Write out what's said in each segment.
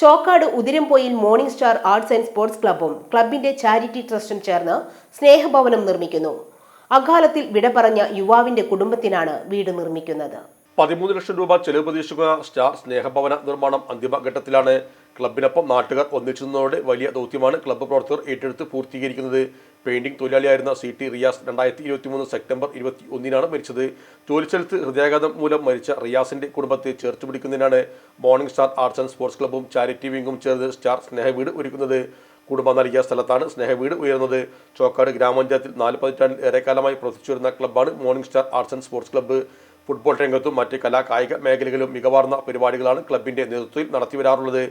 Chokkad Uthirampoyil morning star arts and sports ക്ലബ്ബും ക്ലബിന്റെ charity ട്രസ്റ്റും ചേർന്ന് സ്നേഹഭവനം നിർമ്മിക്കുന്നു. അകാലത്തിൽ വിട പറഞ്ഞ യുവാവിന്റെ കുടുംബത്തിനാണ് വീട് നിർമ്മിക്കുന്നത്. പതിമൂന്ന് ലക്ഷം രൂപ ചെലവ് പ്രതീക്ഷിക്കുന്ന സ്റ്റാർ സ്നേഹഭവന നിർമ്മാണം അന്തിമഘട്ടത്തിലാണ് ക്ലബിനൊപ്പം നാട്ടുകാർ ഒന്നിച്ചതോടെ വലിയ ദൗത്യമാണ് ക്ലബ്ബ് പ്രവർത്തകർ ഏറ്റെടുത്ത് പൂർത്തീകരിക്കുന്നത്. പെയിന്റിംഗ് തൊഴിലാളിയായിരുന്ന സി ടി റിയാസ് രണ്ടായിരത്തി ഇരുപത്തി മൂന്ന് സെപ്റ്റംബർ ഇരുപത്തി ഒന്നിനാണ് മരിച്ചത്. ജോലിസ്ഥലത്ത് ഹൃദയാഘാതം മൂലം മരിച്ച റിയാസിന്റെ കുടുംബത്തെ ചേർത്ത് പിടിക്കുന്നതിനാണ് morning star arts and sports ക്ലബ്ബും charity വിംഗും ചേർന്ന് സ്റ്റാർ സ്നേഹവീട് ഒരുക്കുന്നത്. കുടുംബം നൽകിയ സ്ഥലത്താണ് സ്നേഹവീട് ഉയർന്നത്. ചോക്കാട് ഗ്രാമപഞ്ചായത്തിൽ നാല് പതിറ്റാണ്ടിൽ ഏറെക്കാലമായി പ്രവർത്തിച്ചു വരുന്ന ക്ലബ്ബാണ് morning star arts and sports club. Football രംഗത്തും മറ്റ് കലാ കായിക മേഖലകളിലും മികവാർന്ന പരിപാടികളാണ് ക്ലബിന്റെ നേതൃത്വത്തിൽ നടത്തിവരാറുള്ളത്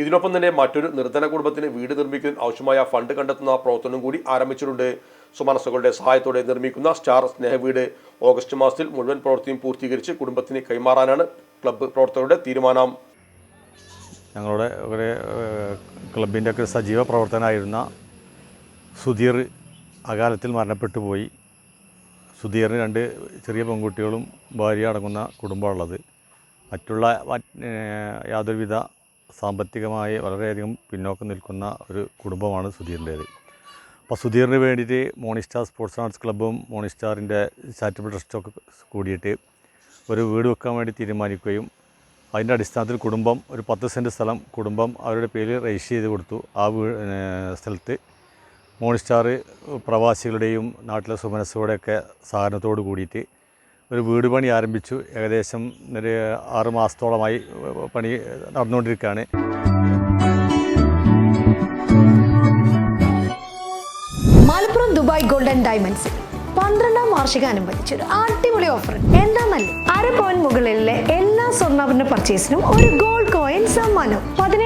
ഇതിനൊപ്പം തന്നെ മറ്റൊരു നിർധന കുടുംബത്തിന് വീട് നിർമ്മിക്കാൻ ആവശ്യമായ ഫണ്ട് കണ്ടെത്തുന്ന പ്രവർത്തനം കൂടി ആരംഭിച്ചിട്ടുണ്ട്. സുമനസ്സുകളുടെ സഹായത്തോടെ നിർമ്മിക്കുന്ന സ്റ്റാർ സ്നേഹ വീട് ഓഗസ്റ്റ് മാസത്തിൽ മുഴുവൻ പ്രവൃത്തിയും പൂർത്തീകരിച്ച് കുടുംബത്തിന് കൈമാറാനാണ് ക്ലബ്ബ് പ്രവർത്തകരുടെ തീരുമാനം. ഞങ്ങളുടെ ഒരു ക്ലബിന്റെ ഒക്കെ സജീവ പ്രവർത്തനമായിരുന്ന സുധീർ അകാലത്തിൽ മരണപ്പെട്ടു പോയി. സുധീറിന് രണ്ട് ചെറിയ പെൺകുട്ടികളും ഭാര്യ അടങ്ങുന്ന കുടുംബമുള്ളത് മറ്റുള്ള യാതൊരുവിധ സാമ്പത്തികമായി വളരെയധികം പിന്നോക്കം നിൽക്കുന്ന ഒരു കുടുംബമാണ് സുധീറിന്റേത്. അപ്പോൾ സുധീറിന് വേണ്ടിയിട്ട് മോണിസ്റ്റാർ സ്പോർട്സ് ആർട്സ് ക്ലബ്ബും മോണിസ്റ്റാറിന്റെ ചാരിറ്റബിൾ ട്രസ്റ്റൊക്കെ കൂടിയിട്ട് ഒരു വീട് വെക്കാൻ വേണ്ടി തീരുമാനിക്കുകയും അതിന്റെ അടിസ്ഥാനത്തിൽ കുടുംബം ഒരു പത്ത് സെന്റ് സ്ഥലം കുടുംബം അവരുടെ പേര് രജിസ്റ്റർ ചെയ്ത് കൊടുത്തു. ആ വീ സ്ഥലത്ത് മോണിസ്റ്റാർ പ്രവാസികളുടെയും നാട്ടിലെ സുമനസ്സുകളുടെയൊക്കെ സഹകരണത്തോട് കൂടിയിട്ട് ഒരു വീട് പണി ആരംഭിച്ചു. ഏകദേശം ഒരു ആറ് മാസത്തോളമായി പണി നടന്നുകൊണ്ടിരിക്കുകയാണ്. മലപ്പുറം ദുബായ് ഗോൾഡൻ ഡയമണ്ട്സ് പന്ത്രണ്ടാം വാർഷികാനുബന്ധിച്ച് ഒരു അടിപൊളി ഓഫർ എന്താന്നല്ലേ അര പോയിന്റ് മുകളിലെ എല്ലാ സ്വർണാഭരണ പർച്ചേസിനും ഒരു ഗോൾഡ് കോയിൻ സമ്മാനം. പതിനയ്യായിരം